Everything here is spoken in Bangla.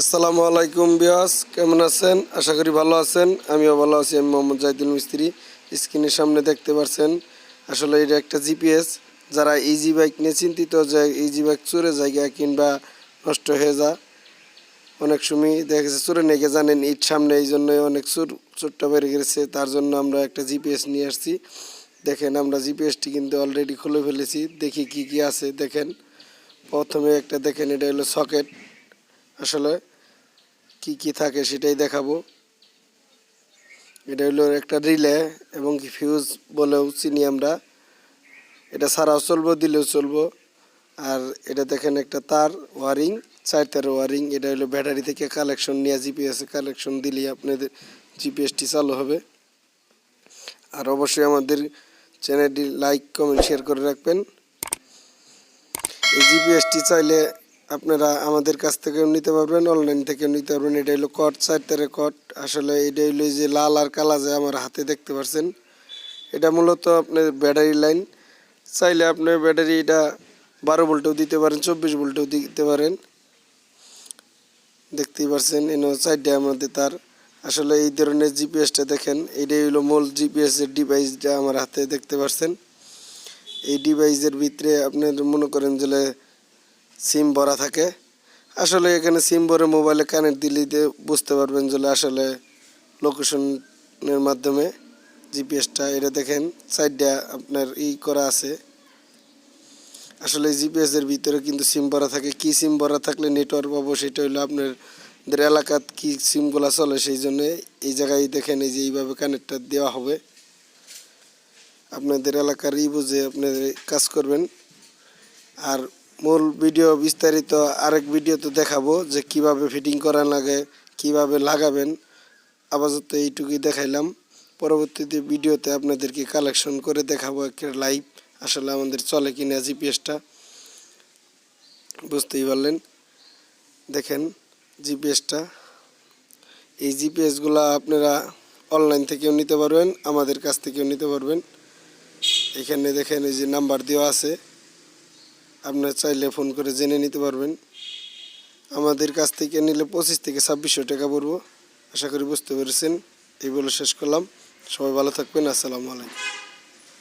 আসসালামু আলাইকুম বিয়াস কেমন আছেন? আশা করি ভালো আছেন। আমিও ভালো আছি, আমি মোহাম্মদ জাহিদুল মিস্ত্রি। স্ক্রিনের সামনে দেখতে পাচ্ছেন আসলে এটা একটা জিপিএস। যারা ইজি বাইক নিয়ে চিন্তিত, যে ইজি বাইক চুরে জায়গা কিংবা নষ্ট হয়ে যা অনেক সময় দেখা গেছে চুরে নেগে জানেন, ইট সামনে এই জন্যই অনেক চুর, চুরটা বেড়ে গেছে, তার জন্য আমরা একটা জিপিএস নিয়ে আসছি। দেখেন, আমরা জিপিএসটি কিন্তু অলরেডি খুলে ফেলেছি, দেখি কি কি আছে, দেখেন। প্রথমে একটা দেখেন, এটা হলো সকেট। আসলে কি কি থাকে সেটাই দেখাবো। এটা হলো একটা রিলে এবং কি ফিউজ বলেও চিনি আমরা। এটা ছাড়াও চলবো, দিলেও চলবো। আর এটা দেখেন একটা তার ওয়ারিং, চার তার ওয়ারিং, এটা হলো ব্যাটারি থেকে কালেকশন নিয়ে জিপিএস কালেকশন দিলেই আপনাদের জিপিএসটি চালু হবে। আর অবশ্যই আমাদের চ্যানেলটি লাইক, কমেন্ট, শেয়ার করে রাখবেন। এই জিপিএসটি চাইলে আপনারা আমাদের কাছ থেকেও নিতে পারবেন অনলাইন থেকেও নিতে পারবেন। এটা হলো কট চারটারে কট আসলে এটা হলো যে লাল আর কালা যে আমার হাতে দেখতে পাচ্ছেন এটা মূলত আপনার ব্যাটারি লাইন চাইলে আপনার ব্যাটারি এটা বারো ভোল্টেও দিতে পারেন, চব্বিশ ভোল্টেও দিতে পারেন। দেখতেই পাচ্ছেন এন চারটে আমাদের তার। আসলে এই ধরনের জিপিএসটা দেখেন, এটাই হলো মূল জিপিএস এর ডিভাইসটা আমার হাতে দেখতে পাচ্ছেন এই ডিভাইসের ভিতরে আপনার মনে করেন যে সিম ভরা থাকে। আসলে এখানে সিম ভরে মোবাইলে কানেক্ট দিলে দিয়ে বুঝতে পারবেন যে আসলে লোকেশনের মাধ্যমে জিপিএসটা এটা দেখেন সাইডটা আপনার ই করা আছে। আসলে জিপিএসের ভিতরে কিন্তু সিম ভরা থাকে। কি সিম ভরা থাকলে নেটওয়ার্ক পাবো সেটা হলো আপনার দের এলাকাত কি সিমগুলো চলে সেই জন্য এই জায়গায় দেখেন এই যে এইভাবে কানেক্টটা দেওয়া হবে। আপনাদের এলাকার ই বুঝে আপনাদের কাজ করবেন। আর মূল ভিডিও বিস্তারিত আরেক ভিডিওতে দেখাবো যে কীভাবে ফিটিং করা লাগে, কীভাবে লাগাবেন। আপাতত এইটুকুই দেখাইলাম। পরবর্তীতে ভিডিওতে আপনাদেরকে কালেকশন করে দেখাবো একটা লাইভ আসলে আমাদের চলে কিনা জিপিএসটা বুঝতেই পারলেন? দেখেন জিপিএসটা এই জিপিএসগুলো আপনারা অনলাইন থেকেও নিতে পারবেন, আমাদের কাছ থেকেও নিতে পারবেন। এখানে দেখেন এই যে নাম্বার দেওয়া আছে। আপনার চাইলে ফোন করে জেনে নিতে পারবেন। আমাদের কাছ থেকে নিলে পঁচিশ থেকে ছাব্বিশশো টাকা পড়ব। আশা করি বুঝতে পেরেছেন। এই বলে শেষ করলাম। সবাই ভালো থাকবেন। আসসালামু আলাইকুম।